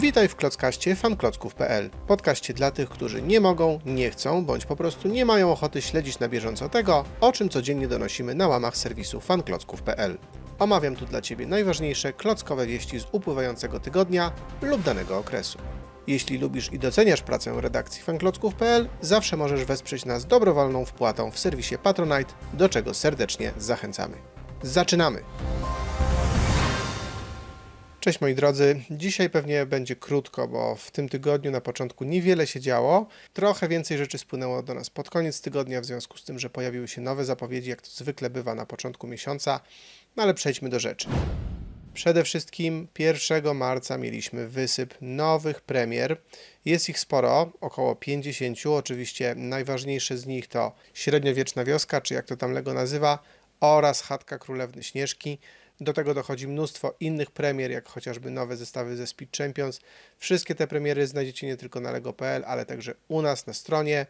Witaj w Klockaście fanklocków.pl, podcaście dla tych, którzy nie mogą, nie chcą, bądź po prostu nie mają ochoty śledzić na bieżąco tego, o czym codziennie donosimy na łamach serwisu fanklocków.pl. Omawiam tu dla Ciebie najważniejsze klockowe wieści z upływającego tygodnia lub danego okresu. Jeśli lubisz i doceniasz pracę redakcji fanklocków.pl, zawsze możesz wesprzeć nas dobrowolną wpłatą w serwisie Patronite, do czego serdecznie zachęcamy. Zaczynamy! Cześć moi drodzy. Dzisiaj pewnie będzie krótko, bo w tym tygodniu na początku niewiele się działo. Trochę więcej rzeczy spłynęło do nas pod koniec tygodnia, w związku z tym, że pojawiły się nowe zapowiedzi, jak to zwykle bywa na początku miesiąca. No ale przejdźmy do rzeczy. Przede wszystkim 1 marca mieliśmy wysyp nowych premier. Jest ich sporo, około 50. Oczywiście najważniejsze z nich to Średniowieczna Wioska, czy jak to tam Lego nazywa, oraz Chatka Królewny Śnieżki. Do tego dochodzi mnóstwo innych premier, jak chociażby nowe zestawy ze Speed Champions. Wszystkie te premiery znajdziecie nie tylko na lego.pl, ale także u nas na stronie.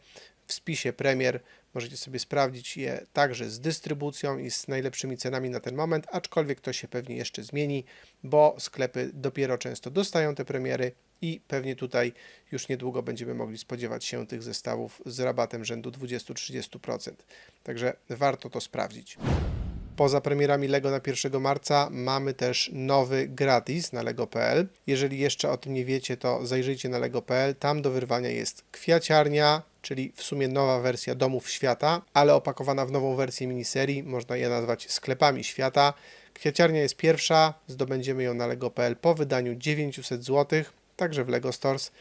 W spisie premier możecie sobie sprawdzić je także z dystrybucją i z najlepszymi cenami na ten moment, aczkolwiek to się pewnie jeszcze zmieni, bo sklepy dopiero często dostają te premiery i pewnie tutaj już niedługo będziemy mogli spodziewać się tych zestawów z rabatem rzędu 20-30%. Także warto to sprawdzić. Poza premierami LEGO na 1 marca mamy też nowy gratis na lego.pl. Jeżeli jeszcze o tym nie wiecie, to zajrzyjcie na lego.pl. Tam do wyrwania jest kwiaciarnia, czyli w sumie nowa wersja domów świata, ale opakowana w nową wersję miniserii. Można je nazwać sklepami świata. Kwiaciarnia jest pierwsza, zdobędziemy ją na lego.pl po wydaniu 900 zł, także w LEGO Stores.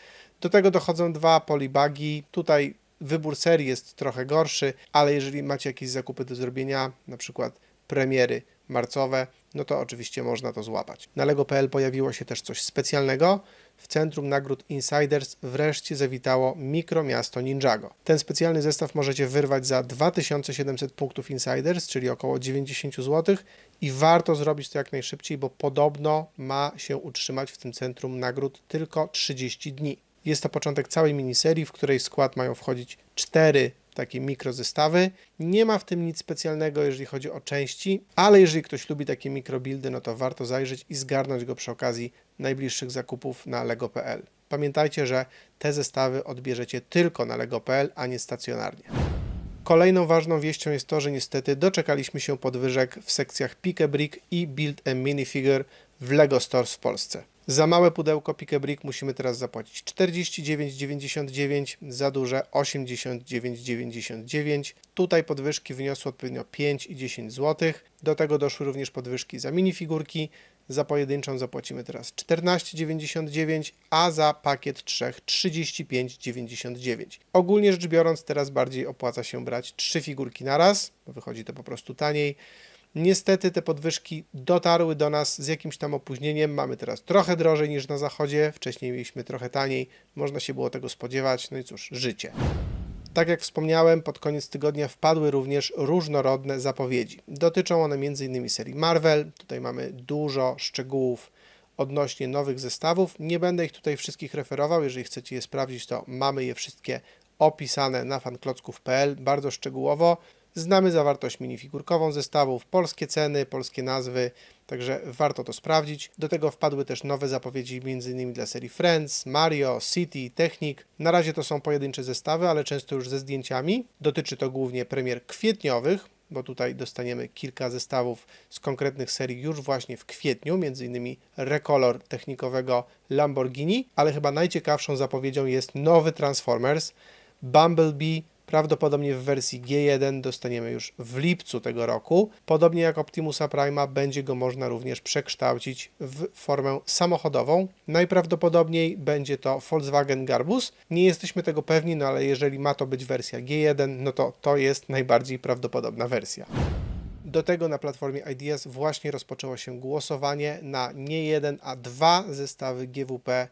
Do tego dochodzą dwa polibagi. Tutaj wybór serii jest trochę gorszy, ale jeżeli macie jakieś zakupy do zrobienia, na przykład premiery marcowe, no to oczywiście można to złapać. Na lego.pl pojawiło się też coś specjalnego. W centrum nagród Insiders wreszcie zawitało mikromiasto Ninjago. Ten specjalny zestaw możecie wyrwać za 2700 punktów Insiders, czyli około 90 zł i warto zrobić to jak najszybciej, bo podobno ma się utrzymać w tym centrum nagród tylko 30 dni. Jest to początek całej miniserii, w której skład mają wchodzić cztery takie mikrozestawy. Nie ma w tym nic specjalnego, jeżeli chodzi o części, ale jeżeli ktoś lubi takie mikrobuildy, no to warto zajrzeć i zgarnąć go przy okazji najbliższych zakupów na lego.pl. Pamiętajcie, że te zestawy odbierzecie tylko na lego.pl, a nie stacjonarnie. Kolejną ważną wieścią jest to, że niestety doczekaliśmy się podwyżek w sekcjach Pick a Brick i Build a Minifigure w LEGO Stores w Polsce. Za małe pudełko Pick Brick musimy teraz zapłacić 49,99, za duże 89,99. Tutaj podwyżki wyniosły odpowiednio 5 i 10 zł. Do tego doszły również podwyżki za minifigurki. Za pojedynczą zapłacimy teraz 14,99, a za pakiet trzech 35,99. Ogólnie rzecz biorąc, teraz bardziej opłaca się brać trzy figurki na raz, bo wychodzi to po prostu taniej. Niestety te podwyżki dotarły do nas z jakimś tam opóźnieniem. Mamy teraz trochę drożej niż na zachodzie, wcześniej mieliśmy trochę taniej, można się było tego spodziewać. No i cóż, życie. Tak jak wspomniałem, pod koniec tygodnia wpadły również różnorodne zapowiedzi. Dotyczą one m.in. serii Marvel. Tutaj mamy dużo szczegółów odnośnie nowych zestawów. Nie będę ich tutaj wszystkich referował. Jeżeli chcecie je sprawdzić, to mamy je wszystkie opisane na fanklocków.pl bardzo szczegółowo. Znamy zawartość minifigurkową zestawów, polskie ceny, polskie nazwy, także warto to sprawdzić. Do tego wpadły też nowe zapowiedzi m.in. dla serii Friends, Mario, City, Technic. Na razie to są pojedyncze zestawy, ale często już ze zdjęciami. Dotyczy to głównie premier kwietniowych, bo tutaj dostaniemy kilka zestawów z konkretnych serii już właśnie w kwietniu, m.in. rekolor technikowego Lamborghini, ale chyba najciekawszą zapowiedzią jest nowy Transformers, Bumblebee, Prawdopodobnie w wersji G1 dostaniemy już w lipcu tego roku. Podobnie jak Optimusa Prima, będzie go można również przekształcić w formę samochodową. Najprawdopodobniej będzie to Volkswagen Garbus. Nie jesteśmy tego pewni, no ale jeżeli ma to być wersja G1, no to to jest najbardziej prawdopodobna wersja. Do tego na platformie Ideas właśnie rozpoczęło się głosowanie na nie jeden, a dwa zestawy GWP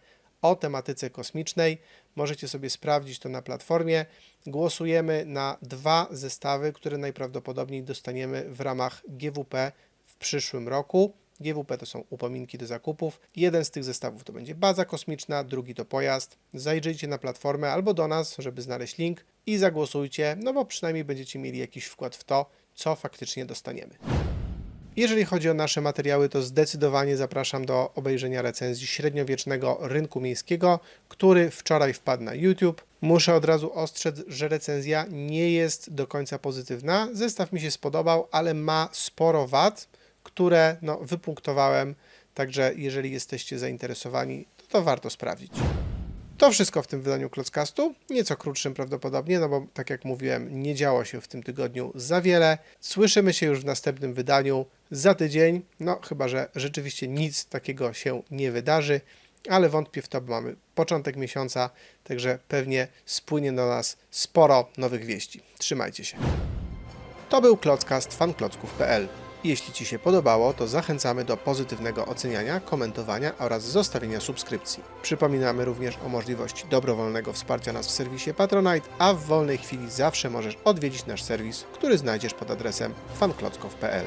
o tematyce kosmicznej. Możecie sobie sprawdzić to na platformie. Głosujemy na dwa zestawy, które najprawdopodobniej dostaniemy w ramach GWP w przyszłym roku. GWP to są upominki do zakupów. Jeden z tych zestawów to będzie baza kosmiczna, drugi to pojazd. Zajrzyjcie na platformę albo do nas, żeby znaleźć link i zagłosujcie, no bo przynajmniej będziecie mieli jakiś wkład w to, co faktycznie dostaniemy. Jeżeli chodzi o nasze materiały, to zdecydowanie zapraszam do obejrzenia recenzji średniowiecznego rynku miejskiego, który wczoraj wpadł na YouTube. Muszę od razu ostrzec, że recenzja nie jest do końca pozytywna. Zestaw mi się spodobał, ale ma sporo wad, które no, wypunktowałem. Także jeżeli jesteście zainteresowani, to, to warto sprawdzić. To wszystko w tym wydaniu Klockastu, nieco krótszym prawdopodobnie, no bo tak jak mówiłem, nie działo się w tym tygodniu za wiele. Słyszymy się już w następnym wydaniu za tydzień, no chyba, że rzeczywiście nic takiego się nie wydarzy, ale wątpię w to, bo mamy początek miesiąca, także pewnie spłynie do nas sporo nowych wieści. Trzymajcie się. To był Klockast fanklocków.pl. Jeśli Ci się podobało, to zachęcamy do pozytywnego oceniania, komentowania oraz zostawienia subskrypcji. Przypominamy również o możliwości dobrowolnego wsparcia nas w serwisie Patronite, a w wolnej chwili zawsze możesz odwiedzić nasz serwis, który znajdziesz pod adresem fanklocków.pl.